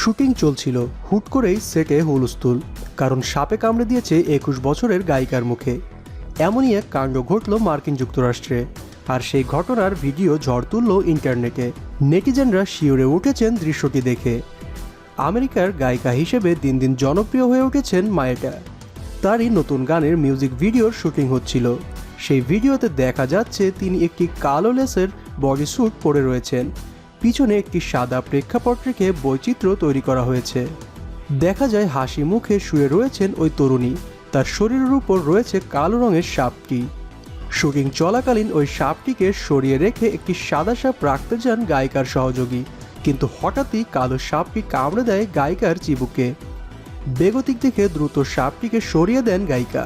Shooting চলছিল হুট করেই সেটে হুলস্থুল, কারণ সাপে কামড়ে দিয়েছে একুশ বছরের গায়িকার মুখে। এমনই এক কাণ্ড ঘটল মার্কিন যুক্তরাষ্ট্রে, আর সেই ঘটনার ভিডিও ঝড় তুলল ইন্টারনেটে। নেটিজেনরা শিওরে উঠেছেন দৃশ্যটি দেখে। আমেরিকার গায়িকা হিসেবে দিন দিন জনপ্রিয় হয়ে উঠেছেন মায়েটা। তারই নতুন গানের মিউজিক ভিডিওর শুটিং হচ্ছিল। সেই ভিডিওতে দেখা যাচ্ছে তিনি একটি কালো লেসের বডি স্যুট পরে রয়েছেন। পিছনে একটি সাদা প্রেক্ষাপট রেখে বৈচিত্র্য তৈরি করা হয়েছে। দেখা যায় হাসি মুখে শুয়ে রয়েছেন ওই তরুণী। তার শরীরের উপর রয়েছে কালো রঙের সাপটি। শুটিং চলাকালীন ওই সাপটিকে সরিয়ে রেখে একটি সাদা সাপ রাখতে যান গায়িকার সহযোগী। কিন্তু হঠাৎই কালো সাপটি কামড়ে দেয় গায়িকার চিবুকে। বেগতিক দেখে দ্রুত সাপটিকে সরিয়ে দেন গায়িকা।